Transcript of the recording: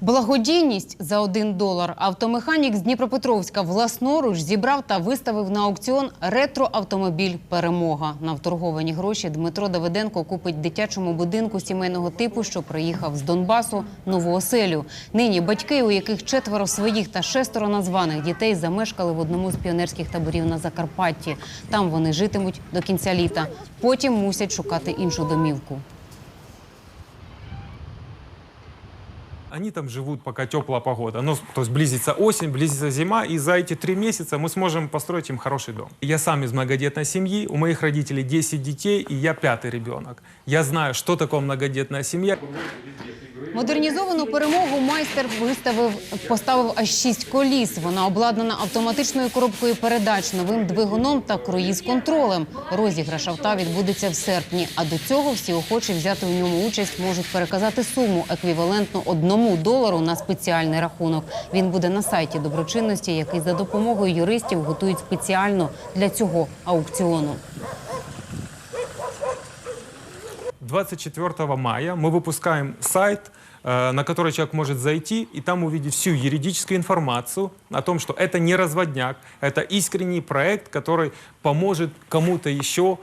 Благодійність за один долар. Автомеханік з Дніпропетровська власноруч зібрав та виставив на аукціон ретроавтомобіль Перемога. На вторговані гроші Дмитро Давиденко купить дитячому будинку сімейного типу, що приїхав з Донбасу, нову оселю. Нині батьки, у яких четверо своїх та шестеро названих дітей замешкали в одному з піонерських таборів на Закарпатті. Там вони житимуть до кінця літа. Потім мусять шукати іншу домівку. Они там живут, пока теплая погода. Ну, то есть близится осень, близится зима, и за эти три месяца мы сможем построить им хороший дом. Я сам из многодетной семьи, у моих родителей 10 детей, и я пятый ребенок. Я знаю, что такое многодетная семья. Модернізовану перемогу майстер виставив, поставив аж шість коліс. Вона обладнана автоматичною коробкою передач, новим двигуном та круїз-контролем. Розіграш авто відбудеться в серпні. А до цього всі охочі взяти у ньому участь можуть переказати суму еквівалентну одному долару на спеціальний рахунок. Він буде на сайті доброчинності, який за допомогою юристів готують спеціально для цього аукціону. 24 мая мы выпускаем сайт, э, на который человек может зайти и там увидеть всю юридическую информацию о том, что это не разводняк, это искренний проект, который поможет кому-то еще